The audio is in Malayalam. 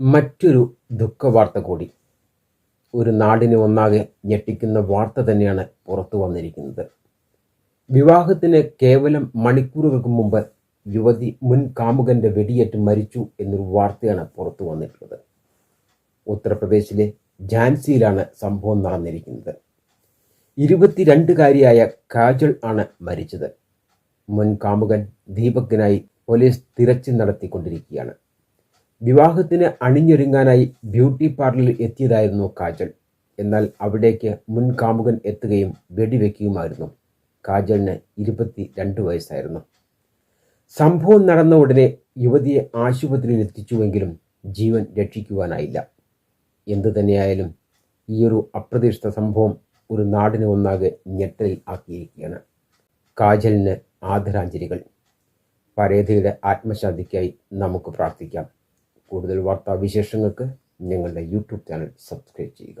മറ്റൊരു ദുഃഖവാർത്ത കൂടി. ഒരു നാടിനെ ഒന്നാകെ ഞെട്ടിക്കുന്ന വാർത്ത തന്നെയാണ് പുറത്തു വന്നിരിക്കുന്നത്. വിവാഹത്തിന് കേവലം മണിക്കൂറുകൾക്ക് മുമ്പ് യുവതി മുൻ കാമുകന്റെ വെടിയേറ്റ് മരിച്ചു എന്നൊരു വാർത്തയാണ് പുറത്തു വന്നിട്ടുള്ളത്. ഉത്തർപ്രദേശിലെ ഝാൻസിയിലാണ് സംഭവം നടന്നിരിക്കുന്നത്. ഇരുപത്തിരണ്ടുകാരിയായ കാജൽ ആണ് മരിച്ചത്. മുൻ കാമുകൻ ദീപകിനായി പോലീസ് തിരച്ചിൽ നടത്തിക്കൊണ്ടിരിക്കുകയാണ്. വിവാഹത്തിന് അണിഞ്ഞൊരുങ്ങാനായി ബ്യൂട്ടി പാർലറിൽ എത്തിയതായിരുന്നു കാജൽ. എന്നാൽ അവിടേക്ക് മുൻ കാമുകൻ എത്തുകയും വെടിവെക്കുകയുമായിരുന്നു. കാജലിന് ഇരുപത്തി രണ്ട് വയസ്സായിരുന്നു. സംഭവം നടന്ന ഉടനെ യുവതിയെ ആശുപത്രിയിൽ എത്തിച്ചുവെങ്കിലും ജീവൻ രക്ഷിക്കുവാനായില്ല. എന്തു തന്നെയായാലും ഈയൊരു അപ്രതീക്ഷിത സംഭവം ഒരു നാടിനെ ഒന്നാകെ ഞെട്ടലിൽ ആക്കിയിരിക്കുകയാണ്. കാജലിന് ആദരാഞ്ജലികൾ. പരേതയുടെ ആത്മശാന്തിക്കായി നമുക്ക് പ്രാർത്ഥിക്കാം. കൂടുതൽ വാർത്താ വിശേഷങ്ങൾക്ക് ഞങ്ങളുടെ യൂട്യൂബ് ചാനൽ സബ്സ്ക്രൈബ് ചെയ്യുക.